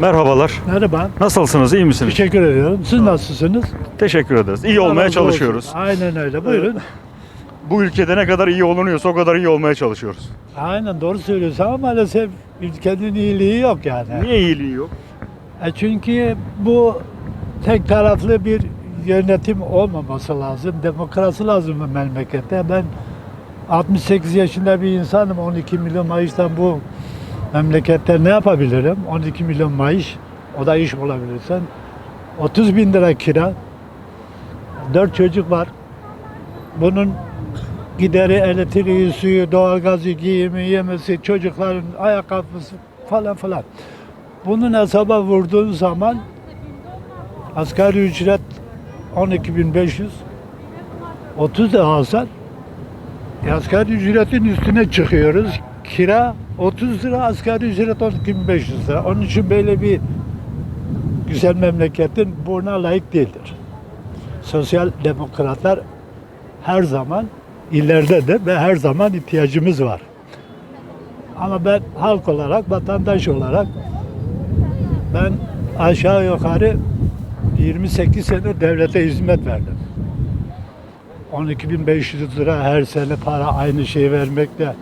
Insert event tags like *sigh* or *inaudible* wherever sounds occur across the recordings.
Merhabalar. Merhaba. Nasılsınız? iyi misiniz? Teşekkür ediyorum. Siz nasılsınız? Teşekkür ederiz. İyi olmaya razı çalışıyoruz. olsun. Aynen öyle. Buyurun. Bu ülkede ne kadar iyi olunuyorsa o kadar iyi olmaya çalışıyoruz. Aynen doğru söylüyorsun ama maalesef ülkenin iyiliği yok yani. Niye iyiliği yok? E çünkü bu tek taraflı bir yönetim olmaması lazım. Demokrasi lazım bu memlekette. Ben 68 yaşında bir insanım. 12 milyon maaştan bu memlekette ne yapabilirim? 12 milyon maaş. O da iş bulabilirsen. 30 bin lira kira. 4 çocuk var. Bunun gideri, elektriği, suyu, doğalgazı, giyimi, yemesi, çocukların ayakkabısı falan falan. Bunun hesaba vurduğun zaman asgari ücret 12.500 30 da alsan e, asgari ücretin üstüne çıkıyoruz. Kira 30 lira, asgari ücret 12.500 lira. Onun için böyle bir güzel memleketin buna layık değildir. Sosyal demokratlar her zaman ileride de ve her zaman ihtiyacımız var. Ama ben halk olarak, vatandaş olarak ben aşağı yukarı 28 sene devlete hizmet verdim. 12.500 lira her sene para aynı şeyi vermek de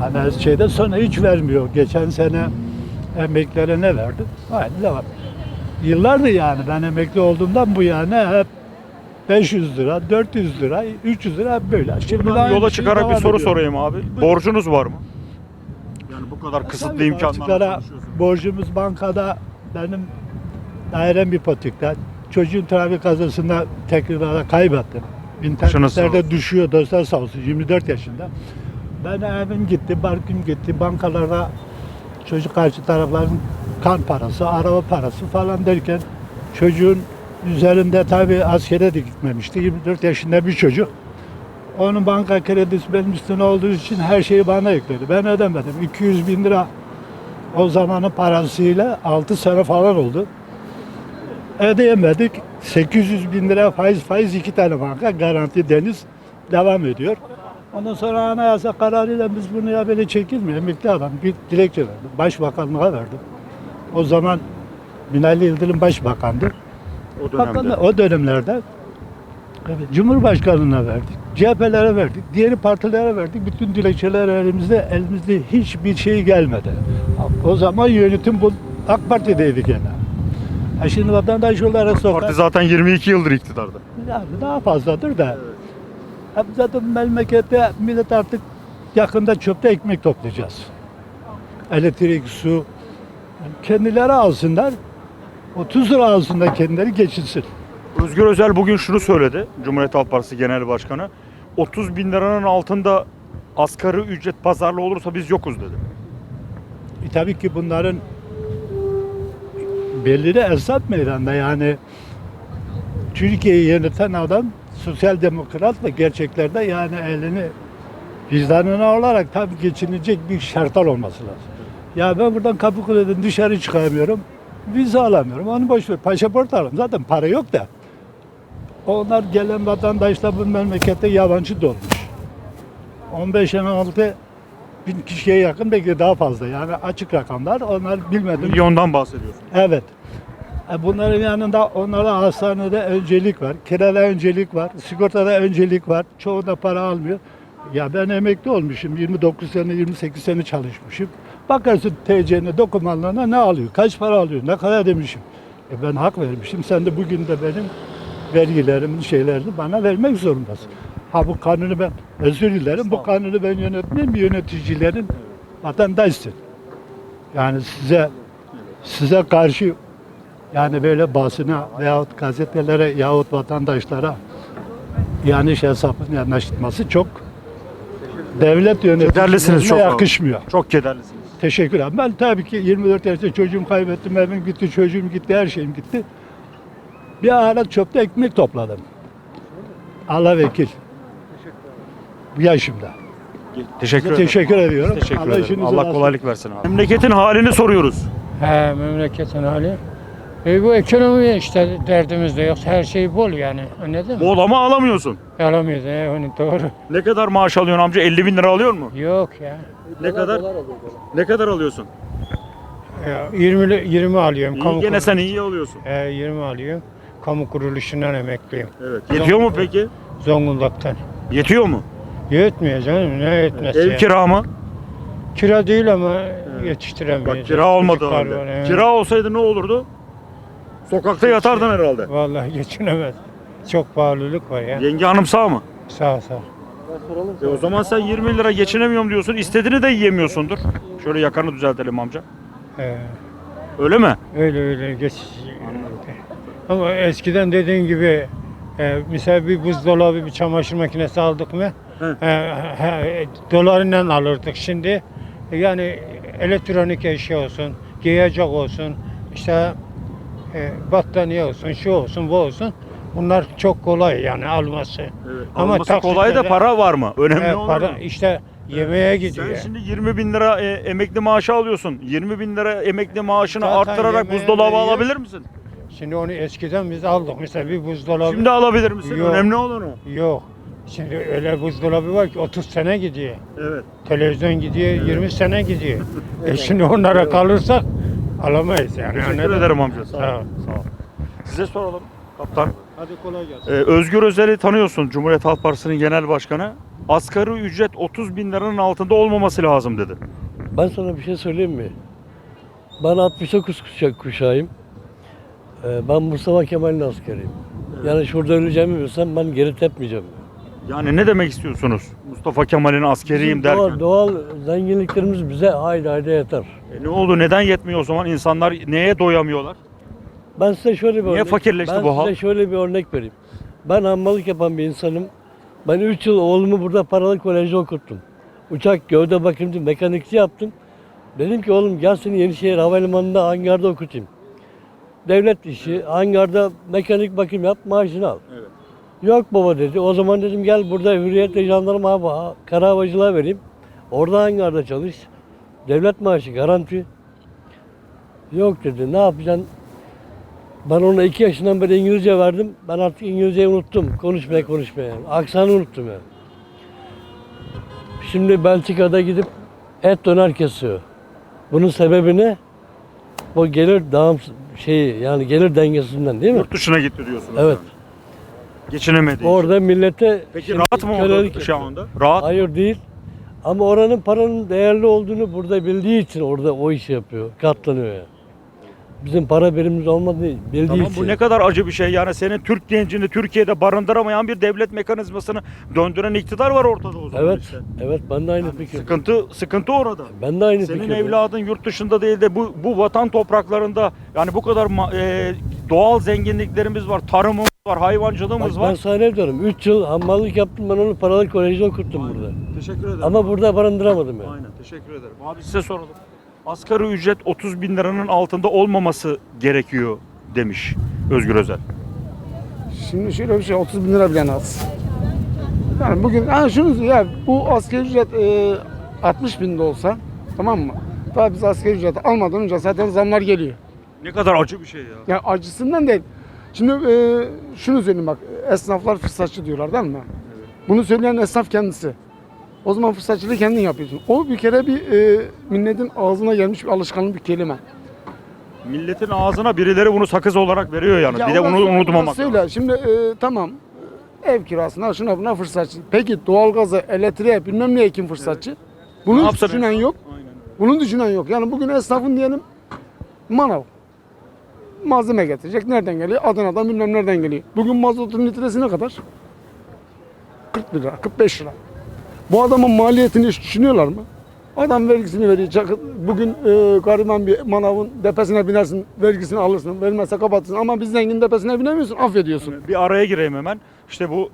hani şeyde sonra hiç vermiyor. Geçen sene emeklilere ne verdi? Aynı devam. Yıllardır yani ben emekli olduğumdan bu yana hep 500 lira, 400 lira, 300 lira hep böyle. Şimdi Buradan yola çıkarak bir soru ediyor. sorayım abi. Borcunuz var mı? Yani bu kadar kısıtlı imkanlarla borcumuz bankada benim dairem ipotekten. Çocuğun trafik kazasında tekrarda kaybettim. İnternetlerde düşüyor dostlar sağ olsun 24 yaşında. Ben evim gitti, barkım gitti, bankalarda çocuk karşı tarafların kan parası, araba parası falan derken çocuğun üzerinde tabii askere de gitmemişti. 24 yaşında bir çocuk. Onun banka kredisi benim üstüne olduğu için her şeyi bana yükledi. Ben ödemedim. 200 bin lira o zamanın parasıyla 6 sene falan oldu. Ödeyemedik. 800 bin lira faiz faiz iki tane banka garanti deniz devam ediyor. Ondan sonra anayasa kararıyla biz bunu ya böyle çekilmiyor. Emekli adam bir dilekçe verdim. Başbakanlığa verdim. O zaman Binali Yıldırım başbakandı. O dönemde. Bakanlar, o dönemlerde evet, Cumhurbaşkanına verdik, CHP'lere verdik, diğer partilere verdik. Bütün dilekçeler elimizde, elimizde hiçbir şey gelmedi. O zaman yönetim bu AK Parti'deydi gene. Ha şimdi vatandaş olarak Parti sokak, zaten 22 yıldır iktidarda. daha fazladır da. Ha, Zaten memlekette millet artık yakında çöpte ekmek toplayacağız. Elektrik, su, kendileri alsınlar. 30 lira alsınlar kendileri geçinsin. Özgür Özel bugün şunu söyledi. Cumhuriyet Halk Partisi Genel Başkanı. 30 bin liranın altında asgari ücret pazarlı olursa biz yokuz dedi. E tabii ki bunların belli de hesap meydanda yani Türkiye'yi yöneten adam sosyal demokrat ve gerçeklerde yani elini vicdanına olarak tabii geçinecek bir şartlar olması lazım. Ya ben buradan Kapıkule'den dışarı çıkamıyorum. Vize alamıyorum. Onu boş ver. Pasaport alalım. Zaten para yok da. Onlar gelen vatandaşlar bu memlekette yabancı dolmuş. 15-16 bin kişiye yakın belki daha fazla. Yani açık rakamlar. Onlar bilmedim. Milyondan bahsediyorsun. Evet. E Bunların yanında onlara hastanede öncelik var, kirada öncelik var, sigortada öncelik var. Çoğu da para almıyor. Ya ben emekli olmuşum. 29 sene, 28 sene çalışmışım. Bakarsın TC'ne, dokümanlarına ne alıyor, kaç para alıyor, ne kadar demişim. E ben hak vermişim. Sen de bugün de benim vergilerimin şeylerini bana vermek zorundasın. Ha bu kanunu ben, özür dilerim, bu kanunu ben yönetmeyeyim, yöneticilerin vatandaşsın. Yani size size karşı yani böyle basına veyahut gazetelere yahut vatandaşlara yanlış hesabın yanaştırması çok devlet Kederlisiniz yöneticilerine çok abi. yakışmıyor. Çok kederlisiniz. Teşekkür ederim. Ben tabii ki 24 yaşında çocuğumu kaybettim, evim gitti, çocuğum gitti, her şeyim gitti. Bir ara çöpte ekmek topladım. Allah vekil. Bu yaşımda. Teşekkür Size ederim. teşekkür ediyorum. Teşekkür Allah ederim. işinizi Allah kolaylık versin abi. Memleketin halini soruyoruz. He memleketin hali. E bu ekonomi işte derdimiz de yok. Her şey bol yani. Anladın mı? Bol ama alamıyorsun. Alamıyoruz. He, onu doğru. Ne kadar maaş alıyorsun amca? 50 bin lira alıyor mu? Yok ya. Ne kadar? Ne kadar alıyorsun? Ya 20 li- 20 alıyorum. İyi gene kurulu- sen iyi alıyorsun. He, 20 alıyorum. Kamu kuruluşundan emekliyim. Evet. Yetiyor mu peki? Zonguldak'tan. Yetiyor mu? Yetmiyor canım. Ne yetmesi Ev ya? kira mı? Kira değil ama yetiştiremiyoruz. Bak kira olmadı Çocuklar halde. Kira olsaydı ne olurdu? Sokakta yatardın herhalde. Vallahi geçinemez. Çok pahalılık var ya. Yenge hanım sağ mı? Sağ sağ. E o zaman sen 20 lira geçinemiyorum diyorsun. İstediğini de yiyemiyorsundur. Şöyle yakanı düzeltelim amca. He. Öyle mi? Öyle öyle geç. Ama eskiden dediğin gibi e, mesela bir buzdolabı, bir çamaşır makinesi aldık mı He. e, he, dolarından alırdık. Şimdi yani elektronik eşya olsun, giyecek olsun, işte e, battaniye olsun, şu olsun, bu olsun. Bunlar çok kolay yani alması. Ama Alması kolay da para var mı? Önemli E, olan para o. işte yemeğe gidiyor. Sen şimdi 20 bin lira e, emekli maaşı alıyorsun. 20 bin lira emekli maaşını Zaten arttırarak buzdolabı veriyor. alabilir misin? Şimdi onu eskiden biz aldık. Mesela bir buzdolabı. Şimdi alabilir misin? Yok. Önemli olan o. Yok. Şimdi öyle buzdolabı var ki 30 sene gidiyor. Evet. Televizyon gidiyor 20 sene gidiyor. *laughs* E şimdi onlara kalırsak alamayız yani. Teşekkür anladın mı? ederim amca. Sağ ol. Sağ ol. Sağ ol. Size soralım kaptan. Hadi kolay gelsin. Ee, Özgür Özel'i tanıyorsun Cumhuriyet Halk Partisi'nin genel başkanı. Asgari ücret 30 bin liranın altında olmaması lazım dedi. Ben sana bir şey söyleyeyim mi? Ben 69 kuşak kuşağıyım. Ee, Ben Mustafa Kemal'in askeriyim. Yani şurada öleceğimi bilsem ben geri tepmeyeceğim. Yani ne demek istiyorsunuz? Mustafa Kemal'in askeriyim derken. Doğal, doğal zenginliklerimiz bize haydi haydi yeter. E ne oldu? Neden yetmiyor o zaman? İnsanlar neye doyamıyorlar? Ben size şöyle bir Niye örnek, fakirleşti ben bu size şöyle bir örnek vereyim. Ben hammalık yapan bir insanım. Ben 3 yıl oğlumu burada paralı kolejde okuttum. Uçak gövde bakımcı mekanikçi yaptım. Dedim ki oğlum gel seni Yenişehir Havalimanı'nda hangarda okutayım. Devlet işi, hangarda mekanik bakım yap, maaşını al. Evet. Yok baba dedi. O zaman dedim gel burada hürriyetle jandarma hava, kara havacılığa vereyim. Orada hangarda çalış. Devlet maaşı garanti. Yok dedi. Ne yapacaksın? Ben ona iki yaşından beri İngilizce verdim. Ben artık İngilizceyi unuttum. Konuşmaya konuşmaya. Aksanı unuttum yani. Şimdi Belçika'da gidip et döner kesiyor. Bunun sebebi ne? Bu gelir dağım şeyi yani gelir dengesinden değil mi? Yurt dışına gitti diyorsunuz. Evet. yani. Geçinemediği için. Orada millete Peki şimdi rahat mı kölelik orada şu yapıyor. anda? Rahat. Hayır değil. Ama oranın paranın değerli olduğunu burada bildiği için orada o işi yapıyor. Katlanıyor yani. Bizim para birimimiz olmadığı bildiği Tamam için. bu ne kadar acı bir şey yani senin Türk gencini Türkiye'de barındıramayan bir devlet mekanizmasını döndüren iktidar var ortada o zaman Evet. işte. Evet ben de aynı fikir. Sıkıntı sıkıntı orada. Ben de aynı Senin fikirdeyim. evladın yurt dışında değil de bu bu vatan topraklarında yani bu kadar e, doğal zenginliklerimiz var, tarımımız var, hayvancılığımız Bak ben var. sana ne diyorum? 3 yıl hammallık yaptım ben onu paralı kolejde okuttum burada. Teşekkür ederim. Ama burada barındıramadım yani. Aynen teşekkür ederim. Abi size soralım. Asgari ücret 30 bin liranın altında olmaması gerekiyor demiş Özgür Özel. Şimdi şöyle bir şey 30 bin lira bile az. Yani bugün yani şunu ya bu asgari ücret e, 60 bin de olsa tamam mı? Daha biz asgari ücret almadan önce zaten zamlar geliyor. Ne kadar acı bir şey ya. Yani acısından değil. Şimdi e, şunu söyleyeyim bak esnaflar fırsatçı diyorlar değil mi? Bunu söyleyen esnaf kendisi. O zaman fırsatçılığı kendin yapıyorsun. O bir kere bir e, milletin ağzına gelmiş bir alışkanlık bir kelime. Milletin ağzına birileri bunu sakız olarak veriyor yani. Ya bir de ona unutmamak Söyle. lazım. Şimdi e, tamam ev kirasına şuna buna fırsatçı. Peki doğalgaza, elektriğe bilmem neye kim fırsatçı? Bunu Ne hiç yapsın düşünen yok. Aynen. Bunun düşünen yok. Yani bugün esnafın diyelim manav. Malzeme getirecek. Nereden geliyor? Adana'dan bilmem nereden geliyor. Bugün mazotun litresi ne kadar? 40 lira, 45 lira. Bu adamın maliyetini hiç düşünüyorlar mı? Adam vergisini veriyor. Bugün e, gariban bir manavın tepesine binersin, vergisini alırsın. Vermezse kapatırsın. Ama biz zengin tepesine binemiyorsun, affediyorsun. Bir araya gireyim hemen. İşte bu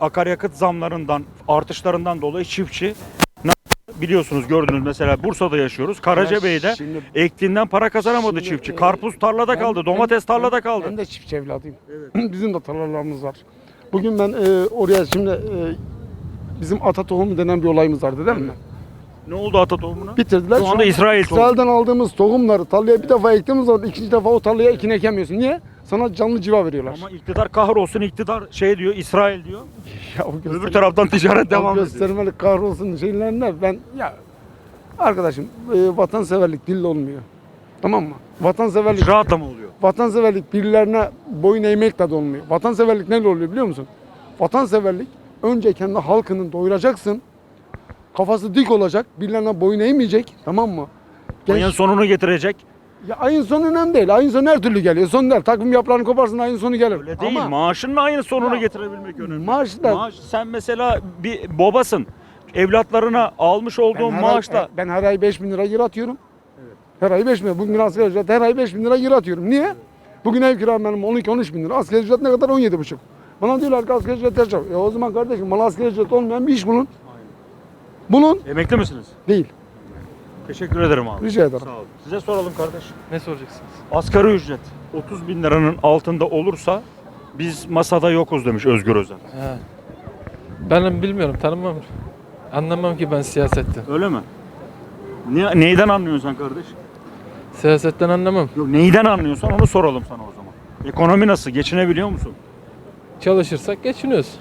akaryakıt zamlarından, artışlarından dolayı çiftçi? Biliyorsunuz gördünüz mesela Bursa'da yaşıyoruz. Karacabey'de Şimdi- ektiğinden para kazanamadı Şimdi, çiftçi. e, Karpuz tarlada Ben- kaldı, ben- domates tarlada kaldı. Ben de çiftçi evladıyım. *clears throat* Bizim de tarlalarımız var. Bugün ben e, oraya şimdi e, bizim ata tohumu denen bir olayımız vardı değil mi? Ne oldu ata tohumuna? Bitirdiler. Şu anda İsrail tohumu. İsrail'den aldığımız tohumları tarlaya bir defa ektiğimiz zaman ikinci defa o tarlaya ekin ekemiyorsun. Niye? Sana canlı civa veriyorlar. Ama iktidar kahrolsun iktidar şey diyor İsrail diyor. *laughs* ya o Öbür göster- taraftan ticaret o devam ediyor. göstermelik kahrolsun şeylerinde ben ya arkadaşım e, vatanseverlik dille olmuyor. Tamam mı? Vatanseverlik İcraatla mı oluyor? vatanseverlik birilerine boyun eğmekle de olmuyor. Vatanseverlik neyle oluyor biliyor musun? Vatanseverlik önce kendi halkını doyuracaksın. Kafası dik olacak. Birilerine boyun eğmeyecek. Tamam mı? Genç- Ayın sonunu getirecek. Ya ayın sonu önemli değil. Ayın sonu her türlü geliyor. Son der. Takvim yaprağını koparsın ayın sonu gelir. Öyle değil. Ama Maaşınla ayın sonunu Ya, getirebilmek önemli. maaş da- Maaş, sen mesela bir babasın. Evlatlarına almış olduğun her maaşla ay, ben her ay 5 bin lira gir atıyorum. Her ay 5 bin lira. Bugün asgari ücret her ay 5 bin lira gir atıyorum. Niye? Bugün ev kiram benim 12-13 bin lira. Asgari ücret ne kadar? 17 buçuk. Bana diyorlar ki asgari ücret yaşa. E o zaman kardeşim bana asgari ücret olmayan bir iş bulun. Bulun. emekli misiniz? Değil. Teşekkür ederim abi. Rica ederim. Sağ olun. Size soralım kardeş. Ne soracaksınız? Asgari ücret 30 bin liranın altında olursa biz masada yokuz demiş Özgür Özel. Ha. Ben bilmiyorum, tanımam. Anlamam ki ben siyasetten. Öyle mi? Ne, neyden anlıyorsun sen kardeş? Siyasetten anlamam. Yok neyden anlıyorsan onu soralım sana o zaman. Ekonomi nasıl? Geçinebiliyor musun? Çalışırsak geçiniyoruz.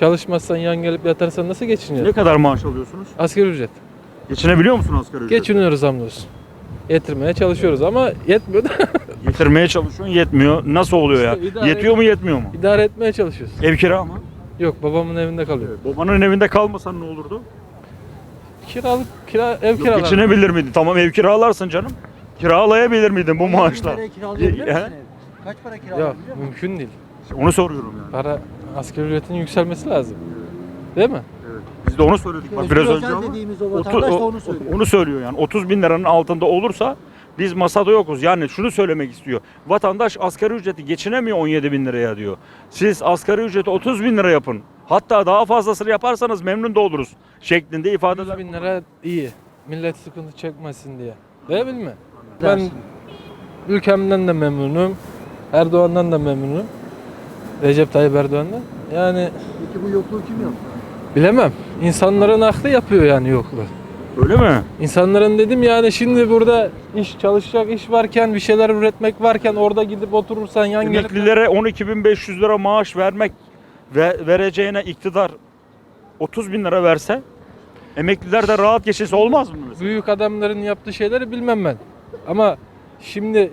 Çalışmazsan yan gelip yatarsan nasıl Ne geçiniyorsun? kadar maaş alıyorsunuz? Asgari ücret. Geçinebiliyor musun asgari ücret? Geçiniyoruz hamdolsun. Yetirmeye çalışıyoruz ama yetmiyor da *laughs* Getirmeye çalışıyorsun yetmiyor. Nasıl oluyor ya? İşte idare Yetiyor mu yetmiyor mu? idare etmeye çalışıyoruz. Ev kira mı? Yok babamın evinde kalıyor. Babanın evinde kalmasan ne olurdu? Kiralık kira ev Yok, kiralar. geçinebilir miydin? Tamam ev kiralarsın canım. Kiralayabilir miydin bu maaşla? kiralayabilir He? misin ev? Kaç para Yok kiralayabiliyor musun? mümkün değil. Onu soruyorum yani. Para asgari ücretin yükselmesi lazım. Değil mi? Biz de onu söyledik bak biraz önce ama. dediğimiz o Otu- vatandaş da onu söylüyor. Onu söylüyor yani. 30 bin liranın altında olursa biz masada yokuz. Yani şunu söylemek istiyor. Vatandaş asgari ücreti geçinemiyor 17 bin liraya diyor. Siz asgari ücreti 30 bin lira yapın. Hatta daha fazlasını yaparsanız memnun da oluruz. Şeklinde ifadeler. 100 bin lira iyi. Millet sıkıntı çekmesin diye. Değil mi? Ben ülkemden de memnunum. Erdoğan'dan da memnunum. Recep Tayyip Erdoğan'dan. Yani Peki bu yokluğu kim yaptı? Bilemem. İnsanların aklı yapıyor yani yokluğu. Öyle mi? İnsanların dedim yani şimdi burada iş çalışacak iş varken bir şeyler üretmek varken orada gidip oturursan yan Emeklilere 12.500 lira maaş vermek ve vereceğine iktidar 30 bin lira verse emekliler de rahat geçirse olmaz mı mesela? büyük adamların yaptığı şeyleri bilmem ben. Ama şimdi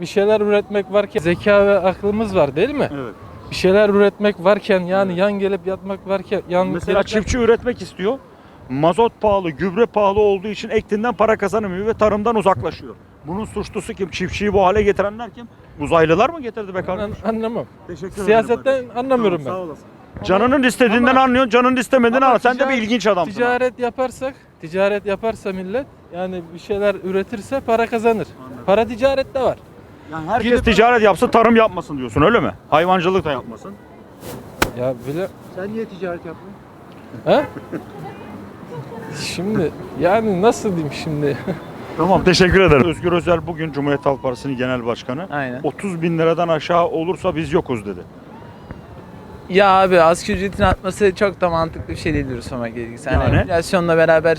bir şeyler üretmek varken zeka ve aklımız var değil mi? Evet. Bir şeyler üretmek varken yani yan gelip yatmak varken yan Mesela gelip- çiftçi üretmek istiyor. Mazot pahalı, gübre pahalı olduğu için ektinden para kazanamıyor ve tarımdan uzaklaşıyor. Bunun suçlusu kim? Çiftçiyi bu hale getirenler kim? Uzaylılar mı getirdi be Ben kardeşim? anlamam. Teşekkür ederim. Siyasetten kardeşim. anlamıyorum ben. Sağ olasın. Canının istediğinden Ama- anlıyorsun, canının istemediğini Ama. Sen de bir ticaret- ilginç adamsın. ha. Ticaret yaparsak, ticaret yaparsa millet yani bir şeyler üretirse para kazanır. Para ticarette var. Yani herkes Gidip- ticaret yapsın, tarım yapmasın diyorsun öyle mi? Hayvancılık da yapmasın. Ya bile Sen niye ticaret yapmıyorsun? He? Şimdi yani nasıl diyeyim şimdi? *laughs* Tamam teşekkür ederim. Özgür Özel bugün Cumhuriyet Halk Partisi'nin genel başkanı. Aynen. 30 bin liradan aşağı olursa biz yokuz dedi. Ya abi asgari ücretin artması çok da mantıklı bir şey değil dürüst olmak gerekirse. Yani, Yani? enflasyonla beraber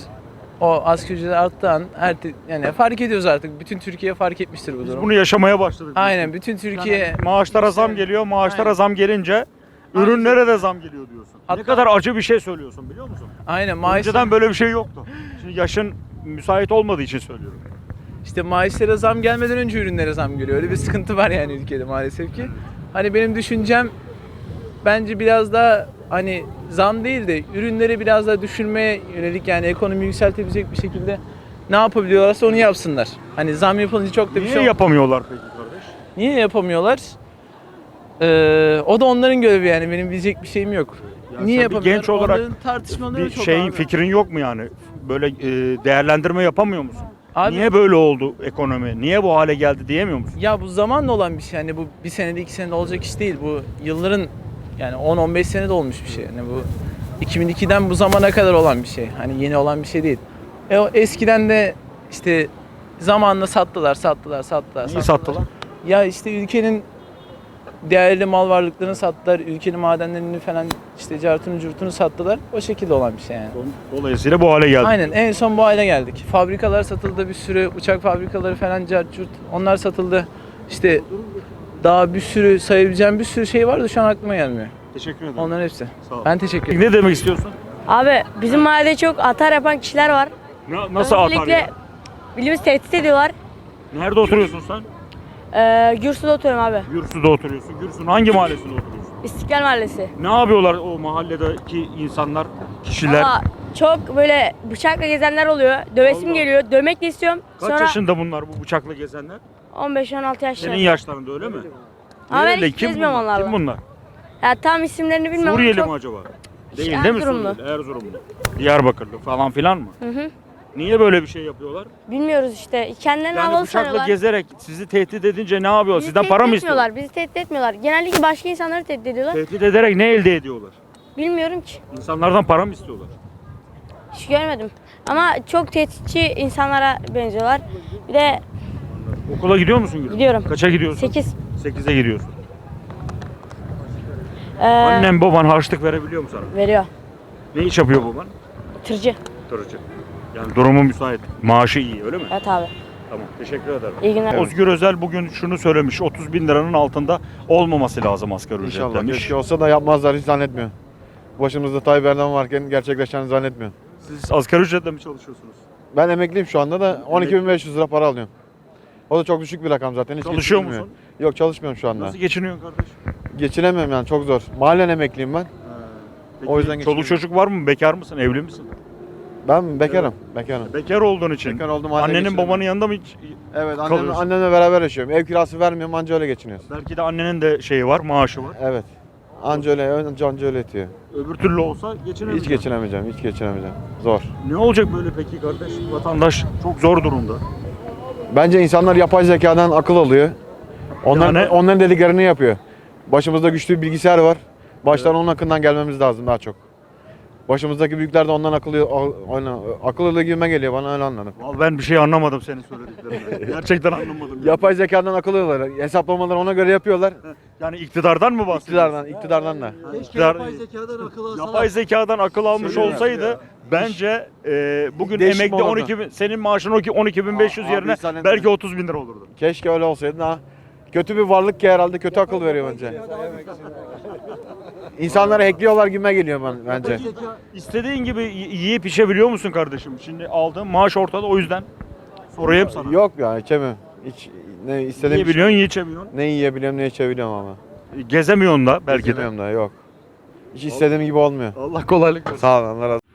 o asgari ücret arttığı an her yani fark ediyoruz artık. Bütün Türkiye fark etmiştir bu Biz durum. bunu yaşamaya başladık. Aynen bütün Türkiye Maaşlara zam geliyor, maaşlara Aynen. zam gelince ürünlere de zam geliyor diyorsun. ne Hatta- kadar acı bir şey söylüyorsun biliyor musun? aynen maaş Önceden böyle bir şey yoktu. Şimdi yaşın müsait olmadığı için söylüyorum. işte maaşlara zam gelmeden önce ürünlere zam geliyor. Öyle bir sıkıntı var yani ülkede maalesef ki. Hani benim düşüncem bence biraz daha hani zam değil de ürünleri biraz daha düşürmeye yönelik yani ekonomi yükseltebilecek bir şekilde ne yapabiliyorlarsa onu yapsınlar. Hani zam yapılınca çok da bir Niye şey yapamıyorlar peki kardeş? Niye yapamıyorlar? Ee, o da onların görevi yani benim diyecek bir şeyim yok. Yani Niye sen bir yapamıyorlar? genç olarak Onların tartışmaları Bir çok şeyin abi. fikrin yok mu yani? Böyle e, değerlendirme yapamıyor musun? Abi, Niye böyle oldu ekonomi? Niye bu hale geldi diyemiyor musun? Ya bu zamanla olan bir şey. Yani bu bir senede iki senede olacak iş değil. Bu yılların yani 10-15 senede olmuş bir şey. Yani bu 2002'den bu zamana kadar olan bir şey. Hani yeni olan bir şey değil. E o eskiden de işte zamanla sattılar, sattılar, sattılar. Niye sattılar? Ya işte ülkenin değerli mal varlıklarını sattılar. Ülkenin madenlerini falan işte cartını curtunu sattılar. O şekilde olan bir şey yani. Dolayısıyla bu hale geldi. Aynen en son bu hale geldik. Fabrikalar satıldı bir sürü uçak fabrikaları falan cart curt onlar satıldı. İşte daha bir sürü sayabileceğim bir sürü şey vardı şu an aklıma gelmiyor. Teşekkür ederim. Onların hepsi. Sağ ol. Ben teşekkür ederim. Ne demek istiyorsun? Abi bizim mahallede çok atar yapan kişiler var. Na- nasıl atar Öncelikle ya? Bilimiz tehdit ediyorlar. Nerede oturuyorsun sen? Ee, Gürsü'de oturuyorum abi. Gürsü'de oturuyorsun. Gürsü'nün hangi mahallesinde oturuyorsun? İstiklal Mahallesi. Ne yapıyorlar o mahalledeki insanlar, kişiler? Valla çok böyle bıçakla gezenler oluyor. Dövesim Allah. geliyor. Dövmek de istiyorum. Kaç Sonra yaşında bunlar bu bıçakla gezenler? 15-16 yaşlarında. Senin yaşlarında öyle mi? Ama ben Nereli? hiç Kim gezmiyorum bunlar? onlarla. Kim bunlar? Ya tam isimlerini bilmiyorum. Suriyeli çok... mi acaba? Değil değil mi Erzurumlu. Suriyeli? Erzurumlu. Diyarbakırlı falan filan mı? Hı hı. Niye böyle bir şey yapıyorlar? Bilmiyoruz işte. Kendilerini Yani havalı bıçakla sanıyorlar. gezerek sizi tehdit edince ne yapıyor? Bizi Sizden tehdit para mı istiyorlar? etmiyorlar. Bizi tehdit etmiyorlar. Genellikle başka insanları tehdit ediyorlar. Tehdit ederek ne elde ediyorlar? Bilmiyorum ki. İnsanlardan para mı istiyorlar? Hiç görmedim. Ama çok tehditçi insanlara benziyorlar. Bir de Okula gidiyor musun Gülüm? Gidiyorum. Kaça gidiyorsun? 8 8'e gidiyorsun. ee, Annem baban harçlık verebiliyor mu sana? veriyor. Ne iş yapıyor baban? Tırcı. Tırcı. Yani durumu müsait. Maaşı iyi öyle mi? Evet abi. Tamam teşekkür ederim. İyi günler. Özgür Özel bugün şunu söylemiş. 30 bin liranın altında olmaması lazım asgari ücret İnşallah. demiş. Keşke olsa da yapmazlar hiç zannetmiyorum. Başımızda Tayyip Erdoğan varken gerçekleşeceğini zannetmiyorum. Siz asgari ücretle mi çalışıyorsunuz? Ben emekliyim şu anda da 12.500 lira para alıyorum. O da çok düşük bir rakam zaten. Hiç Çalışıyor musun? Yok çalışmıyorum şu anda. Nasıl geçiniyorsun kardeş? Geçinemiyorum yani çok zor. Mahallen emekliyim ben. Peki, O yüzden çoluk çocuk var mı? Bekar mısın? Evli misin? Ben bekarım. Bekarım. Bekar olduğun için. Bekar oldum Annenin geçinemiyorum. babanın yanında mı hiç? Evet annem, kalıyorsun? annemle beraber yaşıyorum. Ev kirası vermiyorum anca öyle geçiniyoruz. Belki de annenin de şeyi var, maaşı var. Evet. Anca öyle, anca anca öyle yetiyor. Öbür türlü olsa geçinemeyecek. Hiç geçinemeyeceğim, hiç geçinemeyeceğim. Zor. Ne olacak böyle peki kardeş? Vatandaş çok zor durumda. Bence insanlar yapay zekadan akıl alıyor. Onların, Yani- onların dediklerini yapıyor. Başımızda güçlü bir bilgisayar var. Baştan onun akından gelmemiz lazım daha çok. Başımızdaki büyükler de ondan akıl, oyna, akıl alıyor gibime geliyor bana öyle anladım. Vallahi ben bir şey anlamadım senin söylediklerinden. *laughs* Gerçekten anlamadım. yani. Yapay zekadan akıl alıyorlar. Hesaplamaları ona göre yapıyorlar. Yani iktidardan mı bahsediyorsun? İktidardan, iktidardan da. Keşke İktidar- yapay zekadan akıl alsalar. Yapay zekadan akıl almış Söylüyorum olsaydı bence e, bugün Değişik emekli olurdu. 12 bin, senin maaşın 12 12.500 Abi, yerine belki 30 bin lira olurdu. Keşke öyle olsaydı ha. Kötü bir varlık ki herhalde kötü akıl veriyor bence. İnsanları hackliyorlar gibime geliyor ben, bence. İstediğin gibi y- yiyip içebiliyor musun kardeşim? Şimdi aldığın maaş ortada o yüzden sorayım sana. Yok ya içemiyorum. Hiç ne istediğim Yiyebiliyorsun, yiyemiyorsun. ne yiyebiliyorum ne içebiliyorum ama. Gezemiyorsun da belki de. Gezemiyorum da yok. Hiç istediğim gibi olmuyor. Allah kolaylık versin. Sağ olun Allah razı olsun.